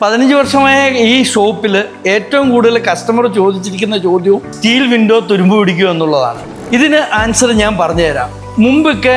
പതിനഞ്ച് വർഷമായ ഈ ഷോപ്പിൽ ഏറ്റവും കൂടുതൽ കസ്റ്റമർ ചോദിച്ചിരിക്കുന്ന ചോദ്യവും സ്റ്റീൽ വിൻഡോ തുരുമ്പ് പിടിക്കുക എന്നുള്ളതാണ്. ഇതിന് ആൻസർ ഞാൻ പറഞ്ഞുതരാം. മുമ്പൊക്കെ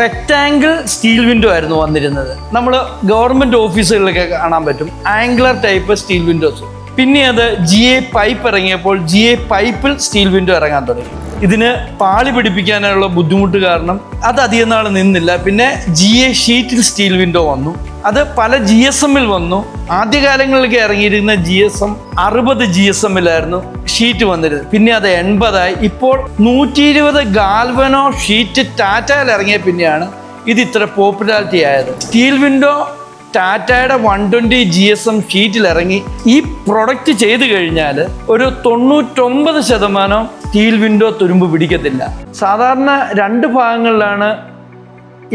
റെക്റ്റാങ്കിൾ സ്റ്റീൽ വിൻഡോ ആയിരുന്നു വന്നിരുന്നത്. നമ്മൾ ഗവൺമെന്റ് ഓഫീസുകളിലൊക്കെ കാണാൻ പറ്റും. ആംഗുലർ ടൈപ്പ് സ്റ്റീൽ വിൻഡോസ് പിന്നെ അത് ജി എ പൈപ്പ് ഇറങ്ങിയപ്പോൾ ജി എ പൈപ്പിൽ സ്റ്റീൽ വിൻഡോ ഇറങ്ങാൻ തുടങ്ങി. ഇതിന് പാളി പിടിപ്പിക്കാനുള്ള ബുദ്ധിമുട്ട് കാരണം അത് അധികം നാൾ നിന്നില്ല. പിന്നെ ജി എ ഷീറ്റിൽ സ്റ്റീൽ വിൻഡോ വന്നു. അത് പല ജി എസ് എമ്മിൽ വന്നു. ആദ്യകാലങ്ങളിലേക്ക് ഇറങ്ങിയിരുന്ന ജി എസ് എം അറുപത് ജി എസ് എമ്മിലായിരുന്നു ഷീറ്റ് വന്നിരുന്നത്. പിന്നെ അത് എൺപതായി. ഇപ്പോൾ നൂറ്റി ഇരുപത് ഗാൽവനോ ഷീറ്റ് ടാറ്റയിൽ ഇറങ്ങിയ പിന്നെയാണ് ഇത് ഇത്ര പോപ്പുലാരിറ്റി ആയത്. സ്റ്റീൽ വിൻഡോ ടാറ്റയുടെ one twenty G S M ഷീറ്റിൽ ഇറങ്ങി. ഈ പ്രൊഡക്റ്റ് ചെയ്തു കഴിഞ്ഞാൽ ഒരു തൊണ്ണൂറ്റൊമ്പത് ശതമാനം സ്റ്റീൽ വിൻഡോ തുരുമ്പ് പിടിക്കത്തില്ല. സാധാരണ രണ്ട് ഭാഗങ്ങളിലാണ്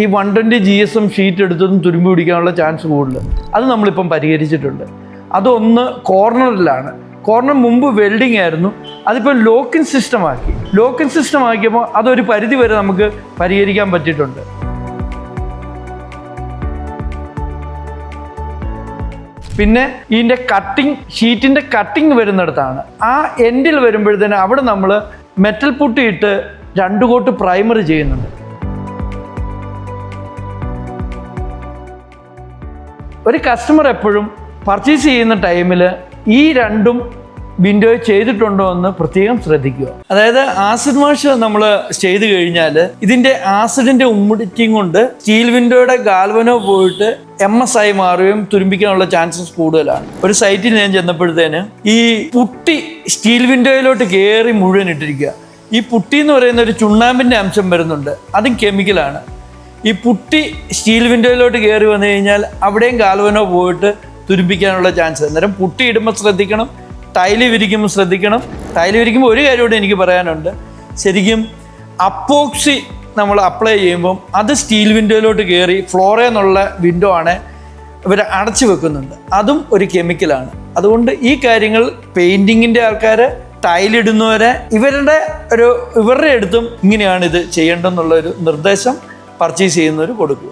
ഈ one twenty G S sheet എടുത്തതും തുരുമ്പ് പിടിക്കാനുള്ള ചാൻസ് കൂടുതൽ അത് നമ്മളിപ്പം പരിഹരിച്ചിട്ടുണ്ട്. അതൊന്ന് കോർണറിലാണ്. കോർണർ മുമ്പ് വെൽഡിംഗ് ആയിരുന്നു. അതിപ്പോൾ ലോക്കിൻ സിസ്റ്റം ആക്കി ലോക്കിൻ സിസ്റ്റം ആക്കിയപ്പോൾ അതൊരു പരിധി വരെ നമുക്ക് പരിഹരിക്കാൻ പറ്റിയിട്ടുണ്ട്. പിന്നെ ഇതിന്റെ കട്ടിങ് ഷീറ്റിന്റെ കട്ടിങ് വരുന്നിടത്താണ്. ആ എൻഡിൽ വരുമ്പോഴത്തേന് അവിടെ നമ്മൾ മെറ്റൽ പുട്ടിയിട്ട് രണ്ട് കോട്ട് പ്രൈമറി ചെയ്യുന്നുണ്ട്. ഒരു കസ്റ്റമർ എപ്പോഴും പർച്ചേസ് ചെയ്യുന്ന ടൈമിൽ ഈ രണ്ടും വിൻഡോ ചെയ്തിട്ടുണ്ടോ എന്ന് പ്രത്യേകം ശ്രദ്ധിക്കുക. അതായത് ആസിഡ് വാഷ് നമ്മൾ ചെയ്തു കഴിഞ്ഞാൽ ഇതിന്റെ ആസിഡിന്റെ ഉമ്മിടിക്കും കൊണ്ട് സ്റ്റീൽ വിൻഡോയുടെ ഗാൽവനോ പോയിട്ട് എം എസ് ആയി മാറുകയും തുരുമ്പിക്കാനുള്ള ചാൻസസ് കൂടുതലാണ്. ഒരു സൈറ്റിൽ ഞാൻ ചെന്നപ്പോഴത്തേന് ഈ പുട്ടി സ്റ്റീൽ വിൻഡോയിലോട്ട് കയറി മുഴുവൻ ഇട്ടിരിക്കുക. ഈ പുട്ടി എന്ന് പറയുന്ന ഒരു ചുണ്ണാമ്പിന്റെ അംശം വരുന്നുണ്ട്. അതും കെമിക്കലാണ് ഈ പുട്ടി സ്റ്റീൽ വിൻഡോയിലോട്ട് കയറി വന്നു കഴിഞ്ഞാൽ അവിടെയും ഗാൽവനോ പോയിട്ട് തുരുമ്പിക്കാനുള്ള ചാൻസ്. അന്നേരം പുട്ടി ഇടുമ്പോൾ ശ്രദ്ധിക്കണം. ടൈൽ വിരിക്കുമ്പോൾ ശ്രദ്ധിക്കണം. ടൈൽ വിരിക്കുമ്പോൾ ഒരു കാര്യം കൂടെ എനിക്ക് പറയാനുണ്ട്. ശരിക്കും അപ്പോക്സി നമ്മൾ അപ്ലൈ ചെയ്യുമ്പം അത് സ്റ്റീൽ വിൻഡോയിലോട്ട് കയറി ഫ്ലോറേ എന്നുള്ള വിൻഡോ ആണ് ഇവർ അടച്ചു വെക്കുന്നുണ്ട്. അതും ഒരു കെമിക്കലാണ് അതുകൊണ്ട് ഈ കാര്യങ്ങൾ പെയിന്റിങ്ങിന്റെ ആൾക്കാർ ടൈലിടുന്നവരെ ഇവരുടെ ഒരു ഇവരുടെ അടുത്തും ഇങ്ങനെയാണ് ഇത് ചെയ്യേണ്ടതെന്നുള്ള ഒരു നിർദ്ദേശം പർച്ചേസ് ചെയ്യുന്നവർ കൊടുക്കുക.